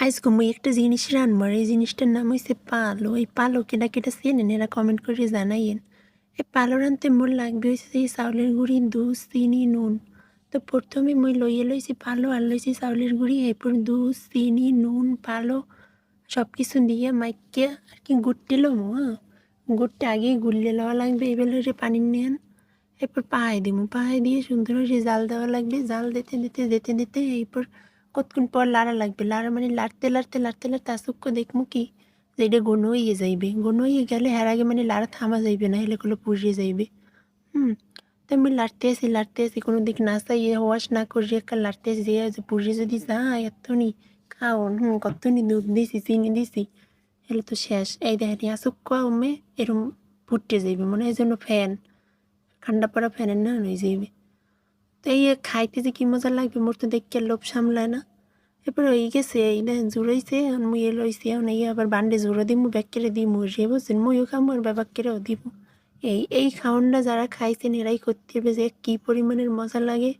আজকে মুই একটা জিনিস রানবো আর এই জিনিসটার নাম হয়েছে পালো। এই পালো কেটা কেটা চেনেন? এরা কমেন্ট করে জানাইয়েন। এই পালো রানতে মোর লাগবে হয়েছে এই চাউলের গুঁড়ি দুধ, চিনি, নুন। তো প্রথমে মুই লইয়ে লইছি পালো আর লইছি চাউলের গুঁড়ি, এরপর দুধ, চিনি, নুন, পালো সব কিছু দিয়ে মাইকে আর কি গুটতে লমু হ্যাঁ? গুড়টা আগেই গুললে লওয়া লাগবে, এবার পানি নেন। এরপর পাহাই দিমু পাহাই দিয়ে সুন্দর করে জাল দেওয়া লাগবে। জাল দিতে দিতে দিতে দিতে, এরপর কতক্ষণ পর লাড়া লাগবে? লাড়া মানে লাড়তে লাড়তে লাড়তে লাড়তে আসুক্য দেখমু কি? যে এটা হয়ে যাইবে। হয়ে গেলে হ্যার আগে মানে লাড়া থামা যাইবে না হলে গুলো পুড়িয়ে যাইবে। হুম, তো আমি লাড়তে আসি লাড়তে আসি কোনো দিক না চাইয়ে ওয়াশ না করি একটা লাড়তে আসি যে যে পুড়িয়ে যদি যায়, এতনি খাওন, হুম, কতনি দুধ দিছি, চিনি দিছি এগুলো তো শেষ। এই দেখেন আসুক্য ওমে এরম ফুটতে যাইবে, মনে হয় যেন ফ্যান, ঠান্ডা পড়া ফ্যানের না হয়ে যাইবে। তো এই খাইতে যে কি মজা লাগবে? মোর তো দেখতে লোভ সামলায় না। এরপর ওই গেছে, এই না জুড়াইছে মুই এ লইছি এই আবার বান্ডে জোড়া দিমু ব্যাগ কেড়ে দিমু রে বলছেন মুইও খামু, আর ব্যাপার কেড়েও দিব এই এই খাওয়ানটা যারা খাইছেন, এরাই করতে হবে যে কী পরিমাণের মজা লাগে।